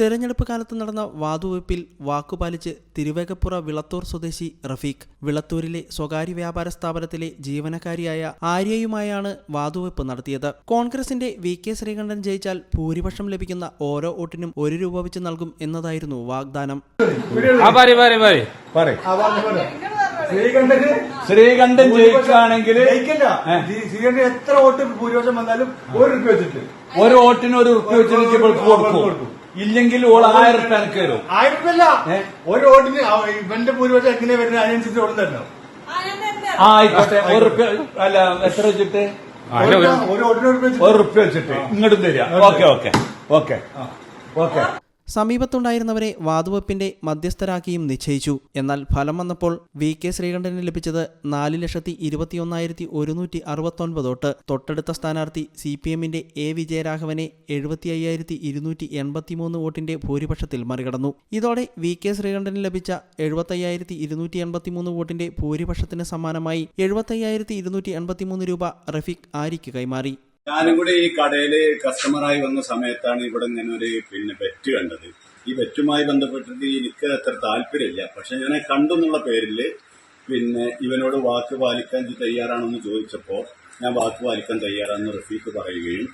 തെരഞ്ഞെടുപ്പ് കാലത്ത് നടന്ന വാതുവെപ്പിൽ വാക്കുപാലിച്ച് തിരുവേഗപ്പുറ വിളത്തൂർ സ്വദേശി റഫീഖ്. വിളത്തൂരിലെ സ്വകാര്യ വ്യാപാര സ്ഥാപനത്തിലെ ജീവനക്കാരിയായ ആര്യയുമായാണ് വാതുവെപ്പ് നടത്തിയത്. കോൺഗ്രസിന്റെ വി കെ ശ്രീകണ്ഠൻ ജയിച്ചാൽ ഭൂരിപക്ഷം ലഭിക്കുന്ന ഓരോ വോട്ടിനും ഒരു രൂപ വെച്ച് നൽകും എന്നതായിരുന്നു വാഗ്ദാനം. ശ്രീകണ്ഠൻ ജയിക്കുകയാണെങ്കിൽ ശ്രീകണ്ഠൻ എത്ര വോട്ട് ഭൂരിപക്ഷം വന്നാലും ഒരു റുപ്യ വെച്ചിട്ട്. ഒരു വോട്ടിന് ഒരു ഉറുപ്പ് വെച്ചിട്ട് കൊടുക്കും. ഇല്ലെങ്കിൽ ഓൾ ആയിരം ഉറുപ്പ എനിക്ക് തരും ആയിരം റുപ്യ അല്ല ഒരു ഓടിന് ഇവന്റെ ഭൂരിപക്ഷം എങ്ങനെ വരുന്നത് അതിനനുസരിച്ച് വോട്ട് തരണം ആ ആയിക്കോട്ടെ. ഒരു അല്ല എത്ര വെച്ചിട്ട്? ഒരു- ഒരു ഒരു റുപ്യ വെച്ചിട്ട്. ഇങ്ങോട്ടും തരിക. ഓക്കെ. Okay okay. ഓക്കെ. സമീപത്തുണ്ടായിരുന്നവരെ വാതുവെപ്പിന്റെ മധ്യസ്ഥരാക്കിയും നിശ്ചയിച്ചു. എന്നാൽ ഫലം വന്നപ്പോൾ വി. കെ. ശ്രീകണ്ഠന് ലഭിച്ചത് നാല് ലക്ഷത്തി ഇരുപത്തിയൊന്നായിരത്തി ഒരുന്നൂറ്റി അറുപത്തൊൻപതോട്ട് തൊട്ടടുത്ത സ്ഥാനാർത്ഥി സി. പി. എമ്മിന്റെ എ. വിജയരാഘവനെ എഴുപത്തി അയ്യായിരത്തി ഇരുന്നൂറ്റി എൺപത്തിമൂന്ന് വോട്ടിന്റെ ഭൂരിപക്ഷത്തിൽ മറികടന്നു. ഇതോടെ വി. കെ. ശ്രീകണ്ഠന് ലഭിച്ച എഴുപത്തയ്യായിരത്തി ഇരുന്നൂറ്റി എൺപത്തിമൂന്ന് വോട്ടിന്റെ ഭൂരിപക്ഷത്തിന് സമാനമായി എഴുപത്തയ്യായിരത്തി ഇരുന്നൂറ്റി എൺപത്തിമൂന്ന് രൂപ റഫീഖ് ആരിക്ക് കൈമാറി. ഞാനും കൂടി ഈ കടയിൽ കസ്റ്റമറായി വന്ന സമയത്താണ് ഇവിടെ ഇങ്ങനെ ഒരു പിന്നെ ബെറ്റ് കണ്ടത്. ഈ ബെറ്റുമായി ബന്ധപ്പെട്ടിട്ട് എനിക്ക് അത്ര താല്പര്യമില്ല. പക്ഷെ ഞാൻ കണ്ടു എന്നുള്ള പേരിൽ പിന്നെ ഇവനോട് വാക്ക് പാലിക്കാൻ തയ്യാറാണെന്ന് ചോദിച്ചപ്പോൾ ഞാൻ വാക്ക് പാലിക്കാൻ തയ്യാറാണെന്ന് റഫീഖ് പറയുകയും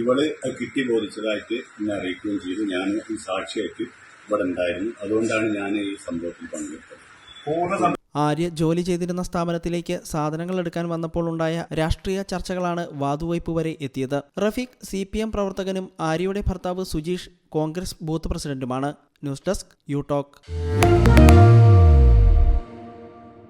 ഇവൾ കിട്ടി ബോധിച്ചതായിട്ട് എന്നെ അറിയിക്കുകയും ചെയ്തു. ഞാൻ സാക്ഷിയായിട്ട് ഇവിടെ ഉണ്ടായിരുന്നു. അതുകൊണ്ടാണ് ഞാൻ ഈ സംഭവത്തിൽ പങ്കെടുത്തത്. ആര്യ ജോലി ചെയ്തിരുന്ന സ്ഥാപനത്തിലേക്ക് സാധനങ്ങൾ എടുക്കാൻ വന്നപ്പോൾ ഉണ്ടായ രാഷ്ട്രീയ ചർച്ചകളാണ് വാതുവയ്പ് വരെ എത്തിയത്. റഫീഖ് സി പി എം പ്രവർത്തകനും ആര്യയുടെ ഭർത്താവ് Sujeesh Congress booth പ്രസിഡന്റുമാണ്. News desk you talk.